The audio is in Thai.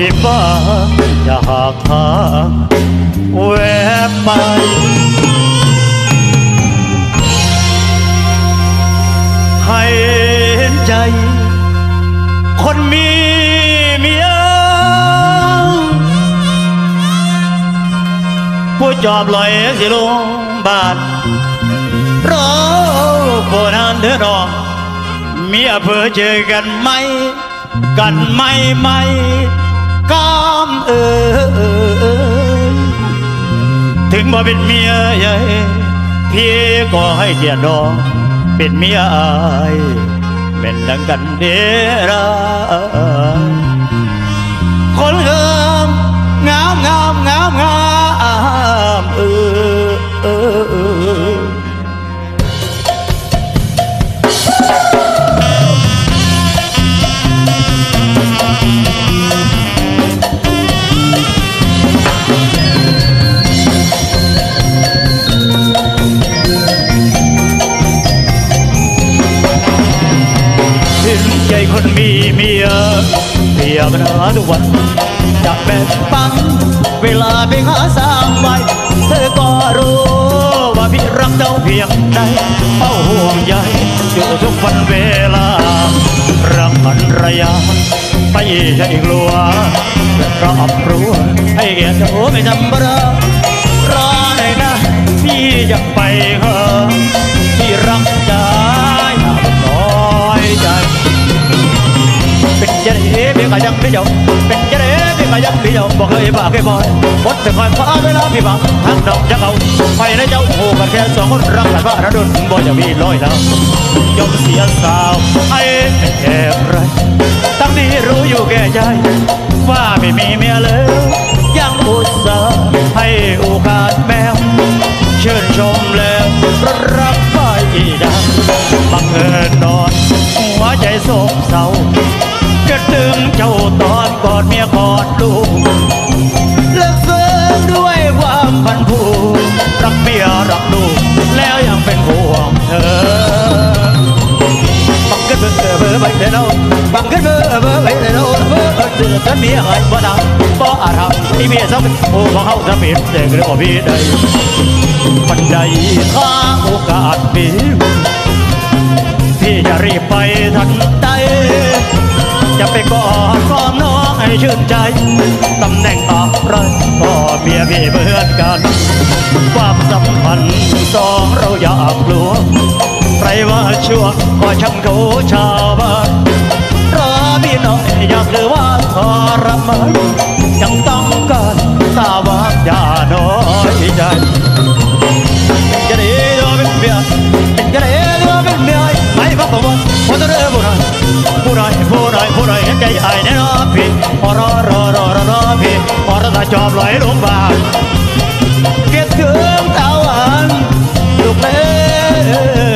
พี่ฟ้าจะหากทางแวบไปให้เห็นใจ คนมีเมียผู้จอบลอยสิลงบาทรอโบนานเด้อน้อเมียเพื่อเจอกันไหม กันไหมไหม เออถึงบ่เป็นเมียใหญ่พี่ก็ให้เกียรติน้องเป็นเมียอายเป็นดังกันเดราคนงามงามงามงามงาม เห็นใจคนมีเมียเพียบหาทุกวันจะแบ่งปันเวลาไปหาสางไว้เธอก็รู้ว่าพี่รักเจ้าเพียงใดเฝ้าห่วงใยอยู่ทุกวันเวลารักมันระยะไปใช่กลัวครอบครัวให้เกียรติโอ้ไม่ธรรารอหน่อยนะพี่อยากไปเหอะพี่รัก็ยังไม่ยอมเป็นจะได้พียงก็ยังไม่ยอมบอกเลยว่าเคยบอกหมดแต่คอยคว้าเวลาพี่บังทั้งดอกจะเอาไปในเจ้าโหกันแค่สองคนรักกันว่าระดุนบ่จะมีลอยแล้วยอมเสียสาวให้เป็นแค่ไรตั้งนี้รู้อยู่แก่ใจว่าไม่มีเมียแล้วยังอุตส่าห์ให้โอกาสแมวเชิญชมแล้วรัก กอดเมียกอดลูกเลิกเฟิงด้วยความพันผูกรักเมียรักลูกแล้วยังเป็นห่วงเธอบังเกิดเบอร์เบอร์ไปเดี๋ยวเราบังเกิดเบอร์เบอร์ไปเดี๋ยวเราเบอร์เจอฉันมีอะไรบ่ดังบ่อาทำที่เมียสักโอ้ของเขาจะเป็นเด็กหรือบ่พี่ใดบันไดข้าโอกาสปี ชื่นใจ ตำแหน่งอไรพ่อเมียพี่เพื่อนกัน ความสัมพันธ์สองเราอย่ากลัวใครว่าชั่วก็ช่างเขาชาวบ้านรอพี่น่อยอยากหรือว่าทรมานยังต้องการตาวาอย่าน้อยใจจะได้ตัวเป็นเมียจะได้ตัวเป็นเมียไม่พักวันพอจะเริ่มบุญผู้ใดผู้ใดผู้ใดเห็นใจไอ้แน่นอน รอรอรอรอรอพี่พอรอตาจอบลอยลงบาทคิดถึงตาวันลูกเล่